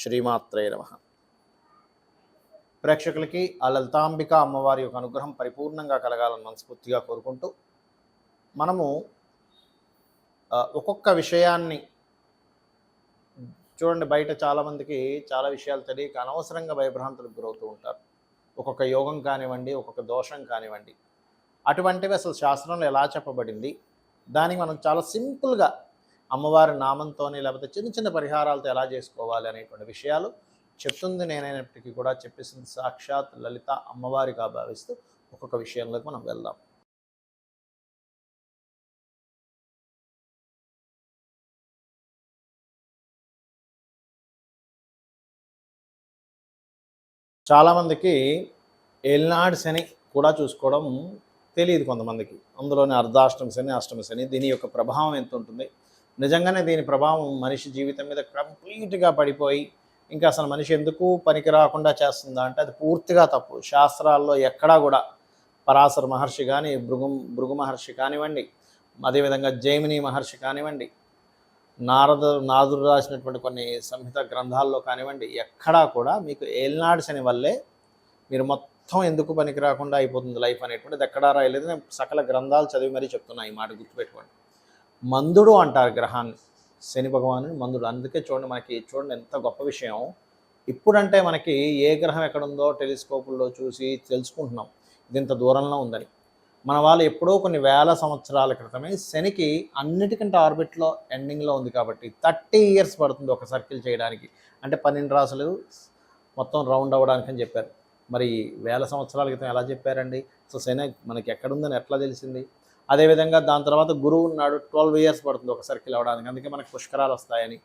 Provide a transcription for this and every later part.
శ్రీమాత్రే నమ. ప్రేక్షకులకి ఆ లలితాంబిక అమ్మవారి యొక్క అనుగ్రహం పరిపూర్ణంగా కలగాలని మనస్ఫూర్తిగా కోరుకుంటూ మనము ఒక్కొక్క విషయాన్ని చూడండి బయట చాలామందికి చాలా విషయాలు తెలియక అనవసరంగా భయభ్రాంతులకు గురవుతూ ఉంటారు. ఒక్కొక్క యోగం కానివ్వండి ఒక్కొక్క దోషం కానివ్వండి. అటువంటివి అసలు శాస్త్రంలో ఎలా చెప్పబడింది? దానికి మనం చాలా సింపుల్గా అమ్మవారి నామంతోనే లేకపోతే చిన్న చిన్న పరిహారాలతో ఎలా చేసుకోవాలి అనేటువంటి విషయాలు చెప్తుంది నేనైనప్పటికీ కూడా చెప్పేసింది సాక్షాత్ లలిత అమ్మవారిగా భావిస్తూ ఒక్కొక్క విషయంలోకి మనం వెళ్దాం. చాలామందికి ఏలినాడు శని కూడా చూసుకోవడం తెలియదు కొంతమందికి. అందులోని అర్ధాష్టమి శని అష్టమి శని దీని యొక్క ప్రభావం ఎంత ఉంటుంది నిజంగానే దీని ప్రభావం మనిషి జీవితం మీద కంప్లీట్గా పడిపోయి ఇంకా అసలు మనిషి ఎందుకు పనికి రాకుండా చేస్తుందా అంటే అది పూర్తిగా తప్పు. శాస్త్రాల్లో ఎక్కడా కూడా పరాశర మహర్షి కానీ భృగు భృగు మహర్షి కానివ్వండి అదేవిధంగా జైమిని మహర్షి కానివ్వండి నారద నాదుడు రాసినటువంటి కొన్ని సంహిత గ్రంథాల్లో కానివ్వండి ఎక్కడా కూడా మీకు ఏలినాడు వల్లే మీరు మొత్తం ఎందుకు పనికి రాకుండా అయిపోతుంది లైఫ్ అనేటువంటిది ఎక్కడా రాయలేదు. నేను సకల గ్రంథాలు చదివి మరీ చెప్తున్నా ఈ మాట గుర్తుపెట్టుకోండి. మందుడు అంటారు గ్రహాన్ని. శని భగవాను మందుడు. అందుకే చూడండి మనకి చూడండి ఎంత గొప్ప విషయం. ఇప్పుడంటే మనకి ఏ గ్రహం ఎక్కడుందో టెలిస్కోపుల్లో చూసి తెలుసుకుంటున్నాం. ఇది ఇంత దూరంలో ఉందని. మన వాళ్ళు ఎప్పుడో కొన్ని వేల సంవత్సరాల క్రితమే శనికి అన్నిటికంటే ఆర్బిట్లో ఎండింగ్లో ఉంది కాబట్టి థర్టీ ఇయర్స్ పడుతుంది ఒక సర్కిల్ చేయడానికి. అంటే పన్నెండు రాసులు మొత్తం రౌండ్ అవ్వడానికి అని చెప్పారు. మరి వేల సంవత్సరాల క్రితం ఎలా చెప్పారండి? సో శని మనకి ఎక్కడుందని ఎట్లా తెలిసింది? అదేవిధంగా దాని తర్వాత గురువు ఉన్నాడు ట్వెల్వ్ ఇయర్స్ పడుతుంది ఒక సర్కిల్ అవ్వడానికి అందుకే మనకు పుష్కరాలు వస్తాయని.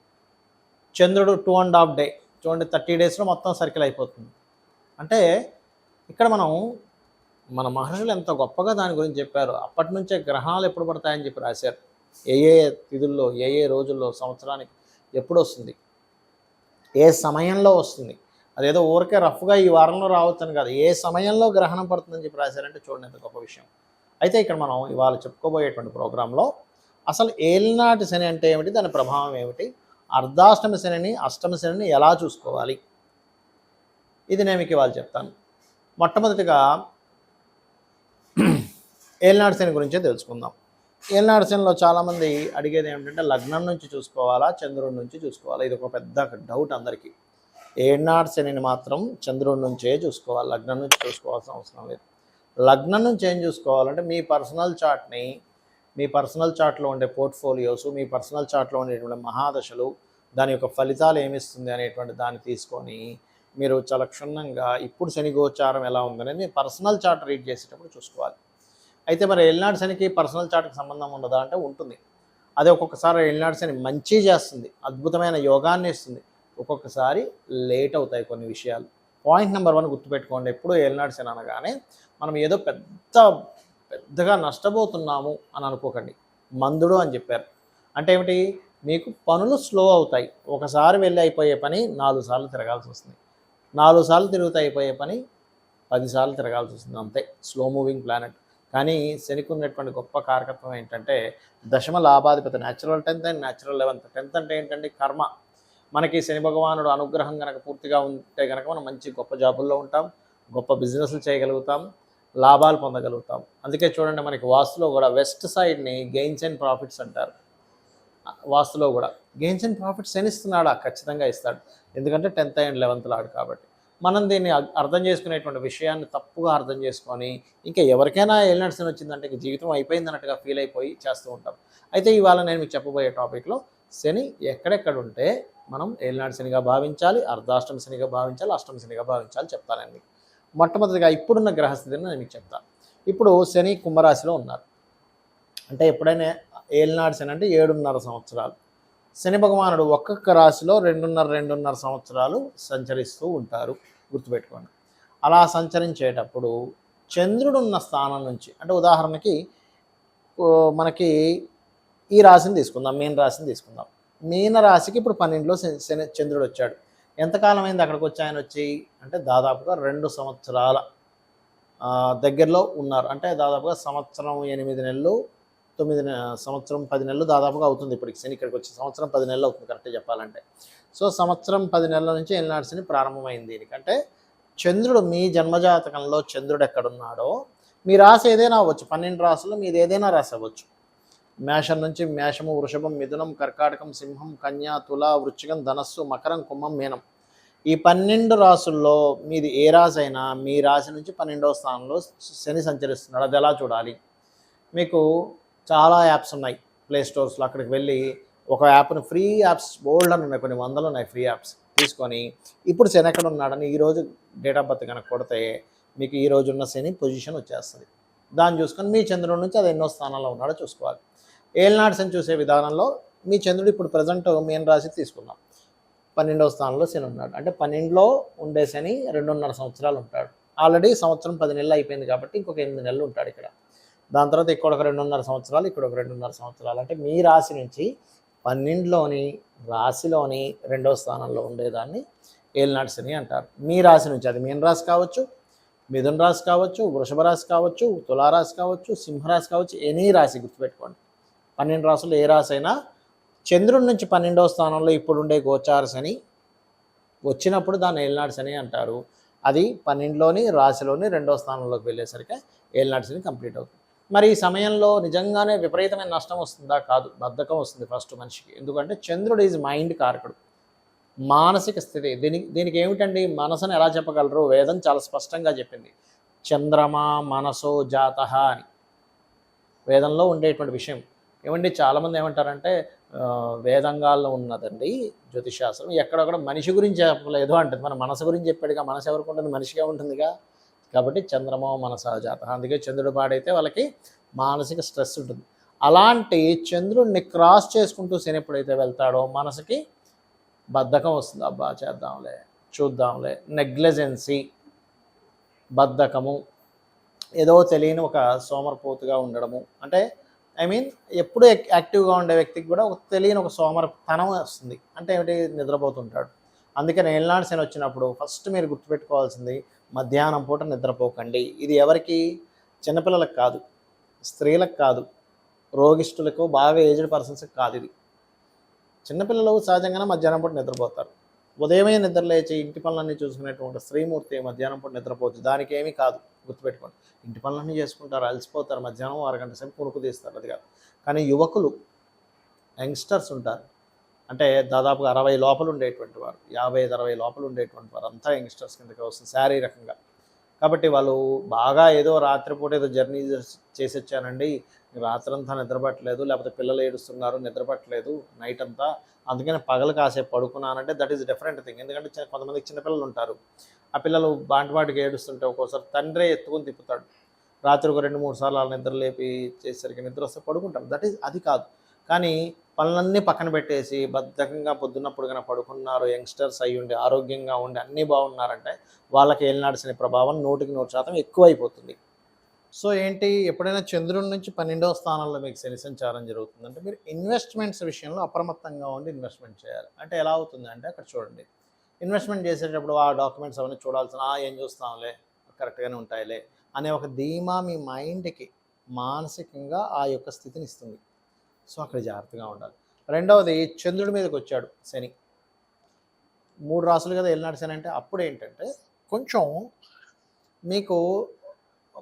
చంద్రుడు టూ అండ్ హాఫ్ డే చూడండి థర్టీ డేస్లో మొత్తం సర్కిల్ అయిపోతుంది. అంటే ఇక్కడ మనం మన మహర్షులు ఎంత గొప్పగా దాని గురించి చెప్పారు. అప్పటి నుంచే గ్రహణాలు ఎప్పుడు పడతాయని చెప్పి రాశారు. ఏ ఏ తిథుల్లో ఏ ఏ రోజుల్లో సంవత్సరానికి ఎప్పుడు వస్తుంది? ఏ సమయంలో వస్తుంది? అదేదో ఊరికే రఫ్గా ఈ వారంలో రావచ్చని కాదు. ఏ సమయంలో గ్రహణం పడుతుందని చెప్పి రాశారంటే చూడండి ఎంత గొప్ప విషయం. అయితే ఇక్కడ మనం ఇవాళ చెప్పుకోబోయేటువంటి ప్రోగ్రాంలో అసలు ఏలినాటి శని అంటే ఏమిటి? దాని ప్రభావం ఏమిటి? అర్ధాష్టమి శనిని అష్టమి శనిని ఎలా చూసుకోవాలి? ఇది నేను మీకు ఇవాళ చెప్తాను. మొట్టమొదటిగా ఏలినాటి శని గురించే తెలుసుకుందాం. ఏలినాటి శనిలో చాలామంది అడిగేది ఏమిటంటే లగ్నం నుంచి చూసుకోవాలా చంద్రుడి నుంచి చూసుకోవాలా? ఇది ఒక పెద్ద డౌట్ అందరికీ. ఏనాడు శనిని మాత్రం చంద్రుడి నుంచే చూసుకోవాలి లగ్నం నుంచి చూసుకోవాల్సిన అవసరం లేదు. లగ్నం నుంచి ఏం చూసుకోవాలంటే మీ పర్సనల్ చార్ట్ని మీ పర్సనల్ చార్ట్లో ఉండే పోర్ట్ఫోలియోస్ మీ పర్సనల్ చార్ట్లో ఉండేటువంటి మహాదశలు దాని యొక్క ఫలితాలు ఏమిస్తుంది అనేటువంటి దాన్ని తీసుకొని మీరు చాలా క్షుణ్ణంగా ఇప్పుడు శని గోచారం ఎలా ఉందనేది మీ పర్సనల్ చార్ట్ రీడ్ చేసేటప్పుడు చూసుకోవాలి. అయితే మరి ఎల్నాడు శనికి పర్సనల్ చార్ట్కి సంబంధం ఉండదా అంటే ఉంటుంది. అదే ఒక్కొక్కసారి ఎల్నాడు శని మంచి చేస్తుంది అద్భుతమైన యోగాన్ని ఇస్తుంది. ఒక్కొక్కసారి లేట్ అవుతాయి కొన్ని విషయాలు. పాయింట్ నెంబర్ వన్ గుర్తుపెట్టుకోండి ఎప్పుడూ ఎల్నాడు శని అనగానే మనం ఏదో పెద్ద పెద్దగా నష్టపోతున్నాము అని అనుకోకండి. మందుడు అని చెప్పారు. అంటే ఏమిటి? మీకు పనులు స్లో అవుతాయి. ఒకసారి వెళ్ళి అయిపోయే పని నాలుగు సార్లు తిరగాల్సి వస్తుంది. నాలుగు సార్లు తిరుగుతూ అయిపోయే పని పదిసార్లు తిరగాల్సి వస్తుంది. అంతే. Slow moving planet. కానీ శనికి ఉన్నటువంటి గొప్ప కారకత్వం ఏంటంటే దశమ లాభాధిపతి natural tenth and natural eleventh tenth అంటే ఏంటంటే కర్మ. మనకి శని భగవానుడు అనుగ్రహం కనుక పూర్తిగా ఉంటే కనుక మనం మంచి గొప్ప జాబుల్లో ఉంటాం. గొప్ప బిజినెస్లు చేయగలుగుతాం. లాభాలు పొందగలుగుతాం. అందుకే చూడండి మనకి వాస్తులో కూడా వెస్ట్ సైడ్ని గెయిన్స్ అండ్ ప్రాఫిట్స్ అంటారు. వాస్తులో కూడా గెయిన్స్ అండ్ ప్రాఫిట్స్ అని ఇస్తున్నాడా ఖచ్చితంగా ఇస్తాడు. ఎందుకంటే టెన్త్ అండ్ లెవెన్త్ లాడు కాబట్టి. మనం దీన్ని అర్థం చేసుకునేటువంటి విషయాన్ని తప్పుగా అర్థం చేసుకొని ఇంకా ఎవరికైనా ఏలినట్సన్ వచ్చిందంటే ఇంక జీవితం అయిపోయిందన్నట్టుగా ఫీల్ అయిపోయి చేస్తూ ఉంటాం. అయితే ఇవాళ నేను మీకు చెప్పబోయే టాపిక్లో శని ఎక్కడెక్కడ ఉంటే మనం ఏలినాడు శనిగా భావించాలి అర్ధాష్టమి శనిగా భావించాలి అష్టమి శనిగా భావించాలి చెప్తానండి. మొట్టమొదటిగా ఇప్పుడున్న గ్రహస్థితిని నేను మీకు చెప్తాను ఇప్పుడు శని కుంభరాశిలో ఉన్నారు. అంటే ఎప్పుడైనా ఏలినాడు శని అంటే ఏడున్నర సంవత్సరాలు. శని భగవానుడు ఒక్కొక్క రాశిలో రెండున్నర రెండున్నర సంవత్సరాలు సంచరిస్తూ ఉంటారు. గుర్తుపెట్టుకోండి. అలా సంచరించేటప్పుడు చంద్రుడు ఉన్న స్థానం నుంచి అంటే ఉదాహరణకి మనకి ఈ రాశిని తీసుకుందాం మీన రాశిని తీసుకుందాం. మీన రాశికి ఇప్పుడు పన్నెండులో శని- చంద్రుడు వచ్చాడు. ఎంతకాలం అయింది అక్కడికి వచ్చి ఆయన వచ్చి? అంటే దాదాపుగా రెండు సంవత్సరాల దగ్గరలో ఉన్నారు. అంటే దాదాపుగా సంవత్సరం ఎనిమిది నెలలు తొమ్మిది సంవత్సరం పది నెలలు దాదాపుగా అవుతుంది. ఇప్పటికి శని ఇక్కడికి వచ్చి సంవత్సరం పది నెలలు అవుతుంది కరెక్ట్గా చెప్పాలంటే. సో సంవత్సరం పది నెలల నుంచి ఎల్నాడు శని ప్రారంభమైంది దీనికంటే చంద్రుడు మీ జన్మజాతకంలో చంద్రుడు ఎక్కడున్నాడో మీ రాశి ఏదైనా అవ్వచ్చు. పన్నెండు రాసులు మీది ఏదైనా రాసి అవ్వచ్చు. మేషం నుంచి మేషము వృషభం మిథునం కర్కాటకం సింహం కన్యా తుల వృశ్చికం ధనస్సు మకరం కుంభం మీనం. ఈ పన్నెండు రాసుల్లో మీది ఏ రాశి అయినా మీ రాశి నుంచి పన్నెండవ స్థానంలో శని సంచరిస్తున్నాడు. అది ఎలా చూడాలి? మీకు చాలా యాప్స్ ఉన్నాయి ప్లే స్టోర్స్లో. అక్కడికి వెళ్ళి ఒక యాప్ని ఫ్రీ యాప్స్ బోల్డ్ అని ఉన్నాయి కొన్ని వందలు ఉన్నాయి ఫ్రీ యాప్స్ తీసుకొని ఇప్పుడు శని ఎక్కడ ఉన్నాడని ఈరోజు డేట్ ఆఫ్ బర్త్ కనుక కొడితే మీకు ఈ ఉన్న శని పొజిషన్ వచ్చేస్తుంది. దాన్ని చూసుకొని మీ చంద్రుడి నుంచి అది ఎన్నో స్థానాల్లో ఉన్నాడో చూసుకోవాలి. ఏళ్ళనాడు చూసే విధానంలో మీ చంద్రుడు ఇప్పుడు ప్రజెంట్ మీన రాశి తీసుకుందాం. పన్నెండవ స్థానంలో శని ఉన్నాడు. అంటే పన్నెండులో ఉండే శని రెండున్నర సంవత్సరాలు ఉంటాడు. ఆల్రెడీ సంవత్సరం పది నెలలు అయిపోయింది కాబట్టి ఇంకొక ఎనిమిది నెలలు ఉంటాడు ఇక్కడ. దాని తర్వాత ఇక్కడ ఒక రెండున్నర సంవత్సరాలు ఇక్కడ ఒక రెండున్నర సంవత్సరాలు. అంటే మీ రాశి నుంచి పన్నెండులోని రాశిలోని రెండవ స్థానంలో ఉండేదాన్ని ఏలినాటి శని అంటారు. మీ రాశి నుంచి అది మీన రాశి కావచ్చు మిథున రాశి కావచ్చు వృషభ రాశి కావచ్చు తులారాశి కావచ్చు సింహరాశి కావచ్చు ఎనీ రాశి గుర్తుపెట్టుకోండి. పన్నెండు రాశులు ఏ రాశి అయినా చంద్రుడి నుంచి పన్నెండవ స్థానంలో ఇప్పుడుండే గోచార శని వచ్చినప్పుడు దాన్ని ఏలినాడు శని అంటారు. అది పన్నెండులోని రాశిలోని రెండవ స్థానంలోకి వెళ్ళేసరికి ఏలినాడు శని కంప్లీట్ అవుతుంది. మరి ఈ సమయంలో నిజంగానే విపరీతమైన నష్టం వస్తుందా? కాదు బద్ధకం వస్తుంది ఫస్ట్ మనిషికి. ఎందుకంటే చంద్రుడు ఈజ్ మైండ్ కారకుడు. మానసిక స్థితి దీనికి దీనికి ఏమిటండి? మనసును ఎలా చెప్పగలరు? వేదం చాలా స్పష్టంగా చెప్పింది. చంద్రమా మనసో జాత అని. వేదంలో ఉండేటువంటి విషయం. ఏమండి చాలామంది ఏమంటారంటే వేదంగాల్లో ఉన్నదండి జ్యోతిషాస్త్రం ఎక్కడొక్కడ మనిషి గురించి చెప్పలేదు అంటుంది. మన మనసు గురించి చెప్పాడుగా మనసు ఎవరికి ఉంటుంది? మనిషిగా ఉంటుందిగా. కాబట్టి చంద్రమో మనసహజాత అందుకే చంద్రుడు పాడైతే వాళ్ళకి మానసిక స్ట్రెస్ ఉంటుంది. అలాంటి చంద్రుడిని క్రాస్ చేసుకుంటూ శని ఎప్పుడైతే వెళ్తాడో మనసుకి బద్ధకం వస్తుంది. అబ్బా చేద్దాంలే చూద్దాంలే. నెగ్లెజెన్సీ బద్ధకము ఏదో తెలియని ఒక సోమరపోతుగా ఉండడము. అంటే ఐ మీన్ ఎప్పుడు యాక్టివ్గా ఉండే వ్యక్తికి కూడా ఒక తెలియని ఒక సోమరతనం వస్తుంది. అంటే ఏమిటి? నిద్రపోతుంటాడు. అందుకని ఏళ్ళనాడు శని వచ్చినప్పుడు ఫస్ట్ మీరు గుర్తుపెట్టుకోవాల్సింది మధ్యాహ్నం పూట నిద్రపోకండి. ఇది ఎవరికి? చిన్నపిల్లలకు కాదు. స్త్రీలకు కాదు. రోగిష్ఠులకు బాగా ఏజ్డ్ పర్సన్స్కి కాదు ఇది. చిన్నపిల్లలు సహజంగానే మధ్యాహ్నం పూట నిద్రపోతారు. ఉదయమే నిద్రలేచి ఇంటి పనులన్నీ చూసుకునేటువంటి శ్రీమూర్తి మధ్యాహ్నం పూట నిద్రపోవచ్చు దానికి ఏమీ కాదు గుర్తుపెట్టుకోండి. ఇంటి పనులన్నీ చేసుకుంటారు అలసిపోతారు మధ్యాహ్నం అరగంట సేపు కొనుక్కు తీస్తారు అది కాదు. కానీ యువకులు యంగ్స్టర్స్ ఉంటారు. అంటే దాదాపుగా అరవై లోపల ఉండేటువంటి వారు యాభై అరవై లోపల ఉండేటువంటి వారు అంతా యంగ్స్టర్స్ కిందకి వస్తుంది శారీరకంగా. కాబట్టి వాళ్ళు బాగా ఏదో రాత్రిపూట ఏదో జర్నీ చేసి వచ్చానండి రాత్రంతా నిద్రపట్టలేదు లేకపోతే పిల్లలు ఏడుస్తున్నారు నిద్రపట్టలేదు నైట్ అంతా. అందుకని పగలు కాసేపు పడుకున్నానంటే దట్ ఈస్ డిఫరెంట్ థింగ్ ఎందుకంటే కొంతమంది చిన్నపిల్లలు ఉంటారు. ఆ పిల్లలు బాంటిబాటికి ఏడుస్తుంటే ఒక్కోసారి తండ్రే ఎత్తుకొని తిప్పుతాడు. రాత్రి ఒక రెండు మూడు సార్లు వాళ్ళ నిద్ర లేపి చేసేసరికి నిద్ర వస్తే పడుకుంటారు దట్ ఈస్ అది కాదు. కానీ పనులన్నీ పక్కన పెట్టేసి బద్ధకంగా పొద్దున్నప్పుడు కనుక పడుకున్నారు యంగ్స్టర్స్ అయ్యి ఉండి ఆరోగ్యంగా ఉండి అన్నీ బాగున్నారంటే వాళ్ళకి ఏలినాడిసిన ప్రభావం నూటికి నూరు శాతం ఎక్కువైపోతుంది. సో ఏంటి? ఎప్పుడైనా చంద్రుడి నుంచి పన్నెండవ స్థానంలో మీకు శని సంచారం జరుగుతుందంటే మీరు ఇన్వెస్ట్మెంట్స్ విషయంలో అప్రమత్తంగా ఉండి ఇన్వెస్ట్మెంట్ చేయాలి. అంటే ఎలా అవుతుంది అంటే అక్కడ చూడండి. ఇన్వెస్ట్మెంట్ చేసేటప్పుడు ఆ డాక్యుమెంట్స్ అవన్నీ చూడాల్సిన "ఆ, ఏం చూస్తాంలే? కరెక్ట్గానే ఉంటాయిలే? అనే ఒక ధీమా మీ మైండ్కి మానసికంగా ఆ యొక్క స్థితిని ఇస్తుంది. సో అక్కడ జాగ్రత్తగా ఉండాలి. రెండవది చంద్రుడి మీదకి వచ్చాడు శని. మూడు రాసులు కదా వెళ్ళినాడు శని అంటే అప్పుడు ఏంటంటే కొంచెం మీకు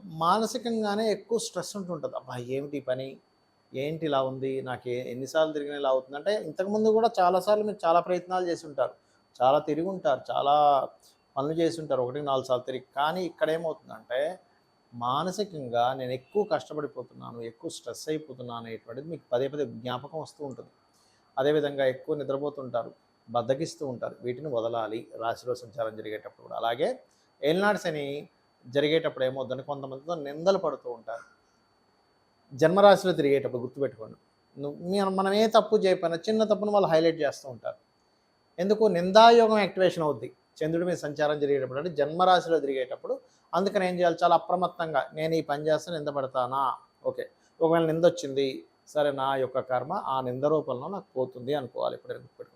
మానసికంగానే ఎక్కువ స్ట్రెస్ ఉంటుంటుంది. అబ్బా ఏమిటి పని? ఏంటి ఇలా ఉంది? నాకు ఏ- ఎన్నిసార్లు తిరిగిన ఇలా అవుతుంది? అంటే ఇంతకుముందు కూడా చాలాసార్లు మీరు చాలా ప్రయత్నాలు చేసి ఉంటారు చాలా తిరిగి ఉంటారు చాలా పనులు చేసి ఉంటారు ఒకటి నాలుగు సార్లు తిరిగి. కానీ ఇక్కడ ఏమవుతుందంటే మానసికంగా నేను ఎక్కువ కష్టపడిపోతున్నాను ఎక్కువ స్ట్రెస్ అయిపోతున్నాను అనేటువంటిది మీకు పదే పదే జ్ఞాపకం వస్తూ ఉంటుంది. అదేవిధంగా ఎక్కువ నిద్రపోతుంటారు బద్దకిస్తూ ఉంటారు. వీటిని వదలాలి. రాశిలో సంచారం జరిగేటప్పుడు కూడా. అలాగే ఏలినాడు అని జరిగేటప్పుడు ఏమవుతుందంటే కొంతమందితో నిందలు పడుతూ ఉంటారు. జన్మరాశిలో తిరిగేటప్పుడు గుర్తుపెట్టుకోండి. నువ్వు మనం ఏ తప్పు చేయకపోయినా చిన్న తప్పును వాళ్ళు హైలైట్ చేస్తూ ఉంటారు. ఎందుకు? నిందాయోగం యాక్టివేషన్ అవుద్ది. చంద్రుడి మీద సంచారం జరిగేటప్పుడు అంటే జన్మరాశిలో తిరిగేటప్పుడు అందుకని ఏం చేయాలి? చాలా అప్రమత్తంగా నేను ఈ పని చేస్తే నింద పడతానా? ఓకే. ఒకవేళ నింద వచ్చింది సరే నా యొక్క కర్మ ఆ నింద రూపంలో నాకు పోతుంది అనుకోవాలి ఇప్పుడు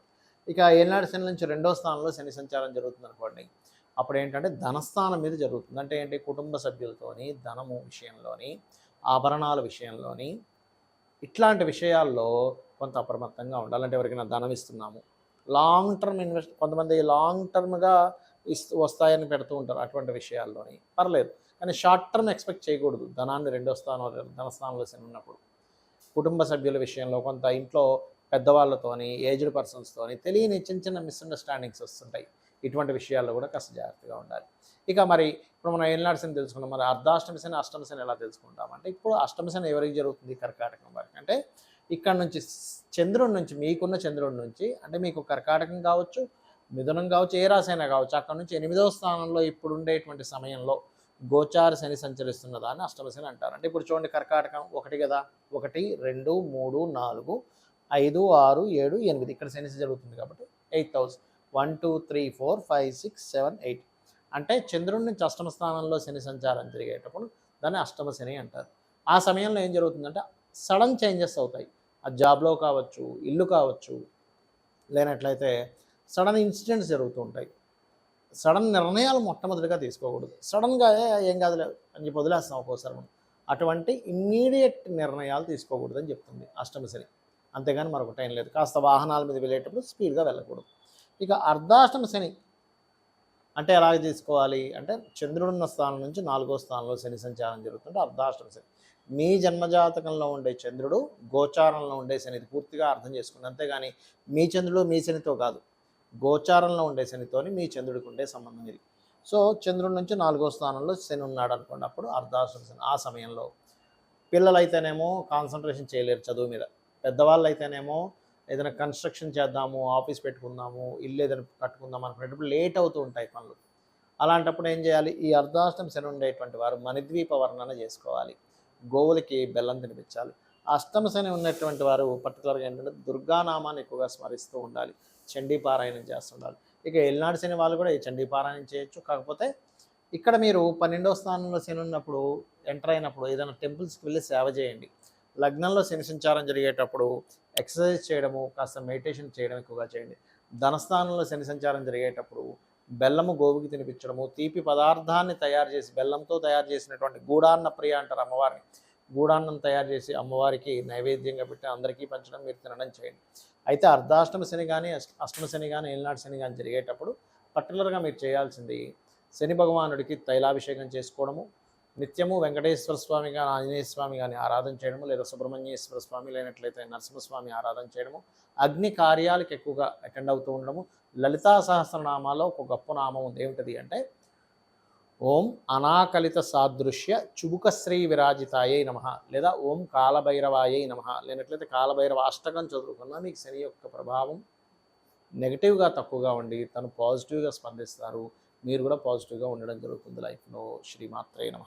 ఇక ఏనాడు శని నుంచి రెండో స్థానంలో శని సంచారం జరుగుతుంది అనుకోండి. అప్పుడు ఏంటంటే ధనస్థానం మీద జరుగుతుంది. అంటే ఏంటి? కుటుంబ సభ్యులతోని ధనము విషయంలోని ఆభరణాల విషయంలోని ఇట్లాంటి విషయాల్లో కొంత అప్రమత్తంగా ఉండాలంటే ఎవరికైనా ధనం ఇస్తున్నాము. లాంగ్ టర్మ్ ఇన్వెస్ట్ కొంతమంది లాంగ్ టర్మ్గా ఇస్తూ వస్తాయని పెడుతూ ఉంటారు అటువంటి విషయాల్లోని. పర్లేదు. కానీ షార్ట్ టర్మ్ ఎక్స్పెక్ట్ చేయకూడదు. ధనాన్ని రెండో స్థానం ధన స్థానంలో శని ఉన్నప్పుడు. కుటుంబ సభ్యుల విషయంలో కొంత ఇంట్లో పెద్దవాళ్ళతోని ఏజ్డ్ పర్సన్స్తోని తెలియని చిన్న చిన్న మిస్అండర్స్టాండింగ్స్ వస్తుంటాయి. ఇటువంటి విషయాల్లో కూడా కాస్త జాగ్రత్తగా ఉండాలి. ఇక మరి ఇప్పుడు మనం ఏళ్ళనాడు శని తెలుసుకున్నాం. మరి అర్ధాష్టమి శని అష్టమి శని ఎలా తెలుసుకుంటామంటే ఇప్పుడు అష్టమి శని ఎవరికి జరుగుతుంది? కర్కాటకం వారికి. అంటే ఇక్కడ నుంచి చంద్రుడి నుంచి మీకున్న చంద్రుడి నుంచి అంటే మీకు కర్కాటకం కావచ్చు మిథునం కావచ్చు ఏ రాశి కావచ్చు అక్కడ నుంచి ఎనిమిదవ స్థానంలో ఇప్పుడు ఉండేటువంటి సమయంలో గోచార శని సంచరిస్తున్న దాన్ని అష్టమశని అంటారు. అంటే ఇప్పుడు చూడండి కర్కాటకం ఒకటి కదా ఒకటి రెండు మూడు నాలుగు ఐదు ఆరు ఏడు ఎనిమిది. ఇక్కడ శని జరుగుతుంది కాబట్టి eight house. One two three four five six seven eight. అంటే చంద్రుడి నుంచి అష్టమ స్థానంలో శని సంచారం జరిగేటప్పుడు దాన్ని అష్టమ శని అంటారు. ఆ సమయంలో ఏం జరుగుతుందంటే సడన్ చేంజెస్ అవుతాయి. ఆ జాబ్లో కావచ్చు ఇల్లు కావచ్చు లేనట్లయితే సడన్ ఇన్సిడెంట్స్ జరుగుతూ ఉంటాయి సడన్ నిర్ణయాలు మొట్టమొదటిగా తీసుకోకూడదు. సడన్గా ఏం కాదులే అని చెప్పి వదిలేస్తాం ఒక్కోసారి అటువంటి ఇమ్మీడియట్ నిర్ణయాలు తీసుకోకూడదు అని చెప్తుంది అష్టమ శని. అంతేగాని మరొక టైం లేదు. కాస్త వాహనాల మీద వెళ్ళేటప్పుడు స్పీడ్గా వెళ్ళకూడదు. ఇక అర్ధాష్టమ శని అంటే ఎలాగ తీసుకోవాలి? అంటే చంద్రుడున్న స్థానం నుంచి నాలుగో స్థానంలో శని సంచారం జరుగుతుంటే అర్ధాష్టమ శని. మీ జన్మజాతకంలో ఉండే చంద్రుడు గోచారంలో ఉండే శని. ఇది పూర్తిగా అర్థం చేసుకుంది అంతేగాని మీ చంద్రుడు మీ శనితో కాదు. గోచారంలో ఉండే శనితోని మీ చంద్రుడికి ఉండే సంబంధం ఇది. సో చంద్రుడి నుంచి నాలుగో స్థానంలో శని ఉన్నాడు అనుకోండి అప్పుడు అర్ధాష్టమ శని ఆ సమయంలో. పిల్లలైతేనేమో కాన్సన్ట్రేషన్ చేయలేరు చదువు మీద. పెద్దవాళ్ళు అయితేనేమో ఏదైనా కన్స్ట్రక్షన్ చేద్దాము ఆఫీస్ పెట్టుకుందాము ఇల్లు ఏదైనా కట్టుకుందాం అనుకునేటప్పుడు లేట్ అవుతూ ఉంటాయి పనులు. అలాంటప్పుడు ఏం చేయాలి? ఈ అర్ధాష్టం శని ఉండేటువంటి వారు మణిద్వీప వర్ణన చేసుకోవాలి. గోవులకి బెల్లం తినిపించాలి. అష్టమ శని ఉన్నటువంటి వారు పర్టికులర్గా ఏంటంటే దుర్గానామాన్ని ఎక్కువగా స్మరిస్తూ ఉండాలి. చండీ పారాయణం చేస్తుండాలి ఇక ఎల్నాడు శని వాళ్ళు కూడా ఈ చండీ పారాయణం చేయొచ్చు. కాకపోతే ఇక్కడ మీరు పన్నెండో స్థానంలో శని ఉన్నప్పుడు ఎంటర్ అయినప్పుడు ఏదైనా టెంపుల్స్కి వెళ్ళి సేవ చేయండి. లగ్నంలో శని సంచారం జరిగేటప్పుడు ఎక్సర్సైజ్ చేయడము కాస్త మెడిటేషన్ చేయడం ఎక్కువగా చేయండి. ధనస్థానంలో శని సంచారం జరిగేటప్పుడు బెల్లము గోవుకి తినిపించడము తీపి పదార్థాన్ని తయారు చేసి బెల్లంతో తయారు చేసినటువంటి గూడాన్న ప్రియ అంటారు అమ్మవారిని. గూడాన్నం తయారు చేసి అమ్మవారికి నైవేద్యంగా పెట్టి అందరికీ పంచడం మీరు తినడం చేయండి. అయితే అర్ధాష్టమ శని కానీ అష్టమ శని కానీ ఏలినాడు శని కానీ జరిగేటప్పుడు పర్టికులర్గా మీరు చేయాల్సింది శని భగవానుడికి తైలాభిషేకం చేసుకోవడము నిత్యము వెంకటేశ్వర స్వామి కానీ ఆంజనేయ స్వామి కానీ ఆరాధన చేయడము లేదా సుబ్రహ్మణ్యేశ్వర స్వామి లేనట్లయితే నరసింహస్వామి ఆరాధన చేయడము అగ్ని కార్యాలకు ఎక్కువగా అటెండ్ అవుతూ ఉండడము లలితా సహస్రనామాలో ఒక గొప్ప నామం ఉంది. ఏమిటది అంటే ఓం అనాకలిత సాదృశ్య చుబుకశ్రీ విరాజితాయై నమ లేదా ఓం కాలభైరవాయై నమ లేనట్లయితే కాలభైరవ అష్టకం చదువుకున్నా మీకు శని యొక్క ప్రభావం నెగిటివ్గా తక్కువగా ఉండి తను పాజిటివ్గా స్పందిస్తారు. మీరు కూడా పాజిటివ్గా ఉండడం జరుగుతుంది. లైఫ్లో శ్రీమాత్రే నమ.